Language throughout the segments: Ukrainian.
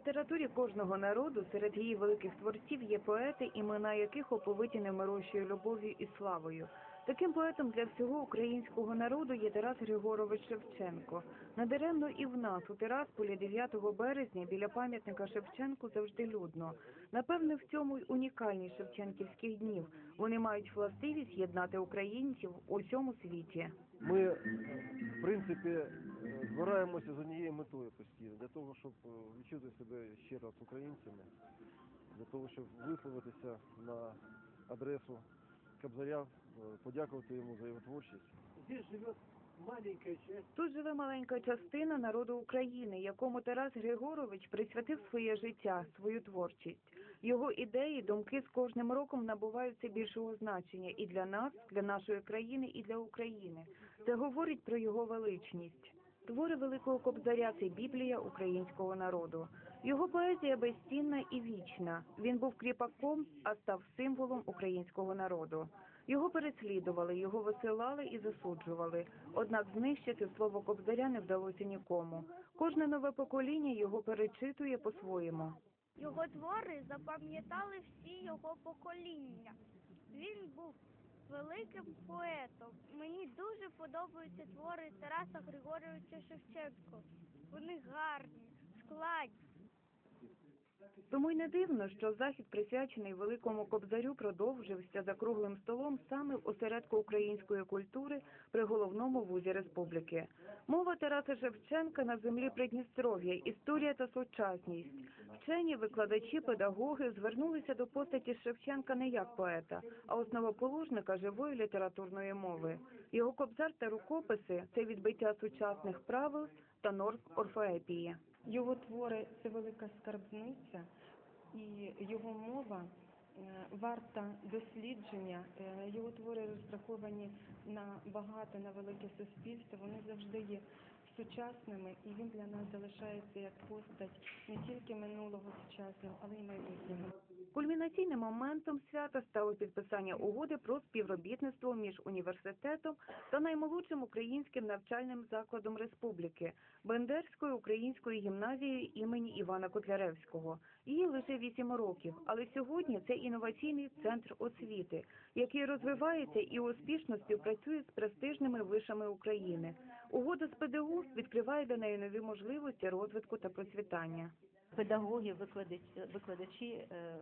літературі кожного народу серед її великих творців є поети, імена яких оповиті немирощою любов'ю і славою. Таким поетом для всього українського народу є Тарас Григорович Шевченко. Надаремно і в нас у Тирасполі 9 березня біля пам'ятника Шевченку завжди людно. Напевне, в цьому й унікальність шевченківських днів. Вони мають властивість єднати українців у всьому світі. Ми, е, в принципі, е, збираємося з однією метою постійно, для того, щоб е, відчути себе ще раз українцями, для того, щоб висловитися на адресу Кобзаря, е, подякувати йому за його творчість. Здесь живет маленькая часть Тут живе маленька частина народу України, якому Тарас Григорович присвятив своє життя, свою творчість. Його ідеї, думки з кожним роком набуваються більшого значення і для нас, для нашої країни, і для України. Це говорить про його величність. Твори Великого Кобзаря це Біблія українського народу. Його поезія безцінна і вічна. Він був кріпаком, а став символом українського народу. Його переслідували, його висилали і засуджували. Однак знищити слово Кобзаря не вдалося нікому. Кожне нове покоління його перечитує по-своєму. Його твори запам'ятали всі його покоління. Він був великим поетом. Мені дуже подобаються твори Тараса Григоровича Шевченко. Вони гарні, складні. Тому й не дивно, що захід, присвячений великому кобзарю, продовжився за круглим столом саме в осередку української культури при головному вузі республіки. Мова Тараса Шевченка на землі Придністров'я, історія та сучасність. Вчені, викладачі, педагоги звернулися до постаті Шевченка не як поета, а основоположника живої літературної мови. Його кобзар та рукописи це відбиття сучасних правил та норм орфоепії. Його твори це велика скарбниця, і його мова е, варта дослідження. Е, Його твори розраховані на багато, на велике суспільство. Вони завжди є сучасними, і він для нас залишається як постать не тільки минулого сучасного, але й майбутнього. Кульмінаційним моментом свята стало підписання угоди про співробітництво між університетом та наймолодшим українським навчальним закладом республіки Бендерською українською гімназією імені Івана Котляревського. Їй лише вісім років, але сьогодні це інноваційний центр освіти, який розвивається і успішно співпрацює з престижними вишами України. Угода з ПДУ відкриває для неї нові можливості розвитку та процвітання. Педагоги, викладачі, е,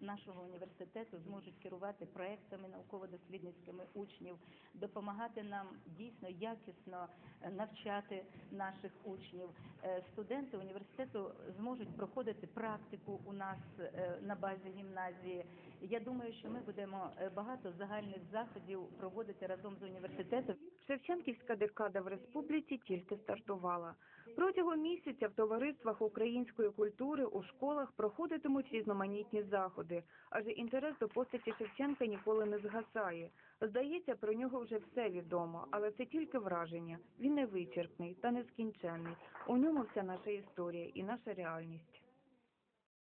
нашого університету зможуть керувати проектами науково-дослідницькими учнів, допомагати нам дійсно якісно е, навчати наших учнів. Е, Студенти університету зможуть проходити практику у нас на базі гімназії. Я думаю, що ми будемо багато загальних заходів проводити разом з університетом. Шевченківська декада в республіці тільки стартувала. Протягом місяця в товариствах української культури у школах проходитимуть різноманітні заходи, адже інтерес до постаті Шевченка ніколи не згасає. Здається, про нього вже все відомо, але це тільки враження. Він не вичерпний та нескінченний. У ньому вся наша історія і наша реальність.